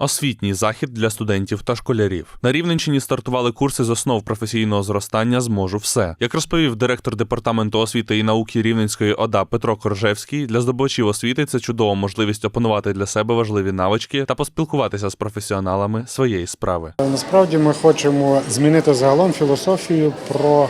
Освітній захід для студентів та школярів. На Рівненщині стартували курси з основ професійного зростання Зможу все. Як розповів директор департаменту освіти і науки Рівненської ОДА Петро Коржевський, для здобувачів освіти це чудова можливість опанувати для себе важливі навички та поспілкуватися з професіоналами своєї справи. Насправді ми хочемо змінити загалом філософію про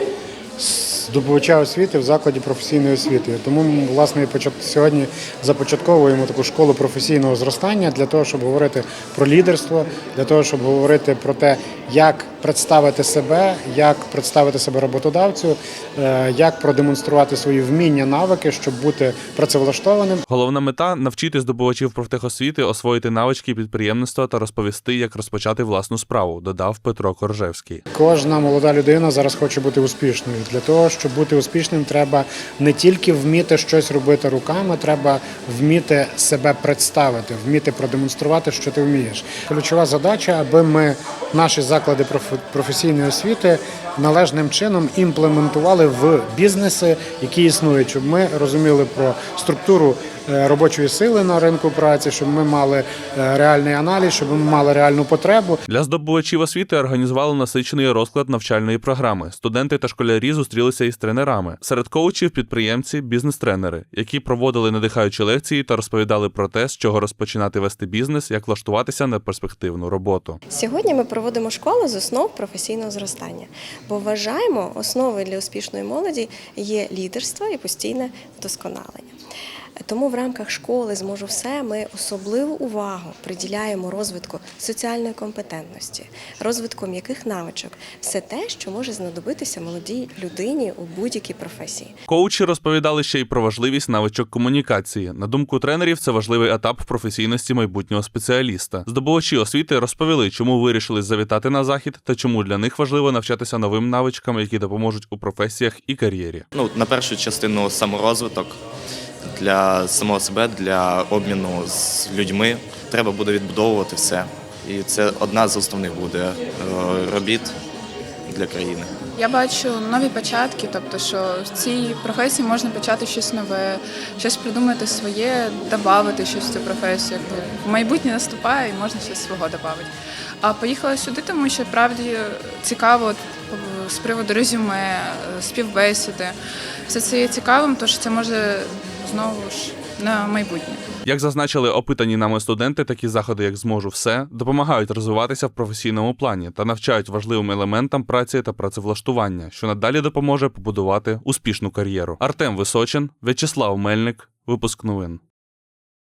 здобувача освіти в закладі професійної освіти. Тому ми, власне сьогодні започатковуємо таку школу професійного зростання для того, щоб говорити про лідерство, для того, щоб говорити про те, як представити себе, як представити себе роботодавцю, е, як продемонструвати свої вміння, навики, щоб бути працевлаштованим. Головна мета навчити здобувачів профтехосвіти освоїти навички підприємництва та розповісти, як розпочати власну справу, додав Петро Коржевський. Кожна молода людина зараз хоче бути успішною. Для того, щоб бути успішним, треба не тільки вміти щось робити руками, треба вміти себе представити, вміти продемонструвати, що ти вмієш. Ключова задача, аби ми наші заклади проф- професійної освіти належним чином імплементували в бізнеси, які існують, щоб ми розуміли про структуру е, робочої сили на ринку праці, щоб ми мали е, реальний аналіз, щоб ми мали реальну потребу. Для здобувачів освіти організували насичений розклад навчальної програми. Студенти та школярі зустрілися із тренерами. Серед коучів підприємці, бізнес-тренери, які проводили надихаючі лекції та розповідали про те, з чого розпочинати вести бізнес, як влаштуватися на перспективну роботу. Сьогодні ми проводимо школу з основ професійного зростання, бо вважаємо, основою для успішної молоді є лідерство і постійне вдосконалення. Тому в рамках школи зможу все. Ми особливу увагу приділяємо розвитку соціальної компетентності, розвитку м'яких навичок, все те, що може знадобитися молодій людині у будь-якій професії. Коучі розповідали ще й про важливість навичок комунікації. На думку тренерів, це важливий етап в професійності майбутнього спеціаліста. Здобувачі освіти розповіли, чому вирішили завітати на захід та чому для них важливо навчатися новим навичкам, які допоможуть у професіях і кар'єрі. Ну, на першу частину саморозвиток для самого себе, для обміну з людьми. Треба буде відбудовувати все. І це одна з основних буде е, робіт для країни. Я бачу нові початки, тобто, що в цій професії можна почати щось нове, щось придумати своє, додати щось в цю професію. Якби майбутнє наступає і можна щось свого додати. А поїхала сюди, тому що правді цікаво з приводу резюме, співбесіди. Все це є цікавим, тож це може знову ж на майбутнє. Як зазначили опитані нами студенти, такі заходи, як зможу все, допомагають розвиватися в професійному плані та навчають важливим елементам праці та працевлаштування, що надалі допоможе побудувати успішну кар'єру. Артем Височин, В'ячеслав Мельник, випуск новин.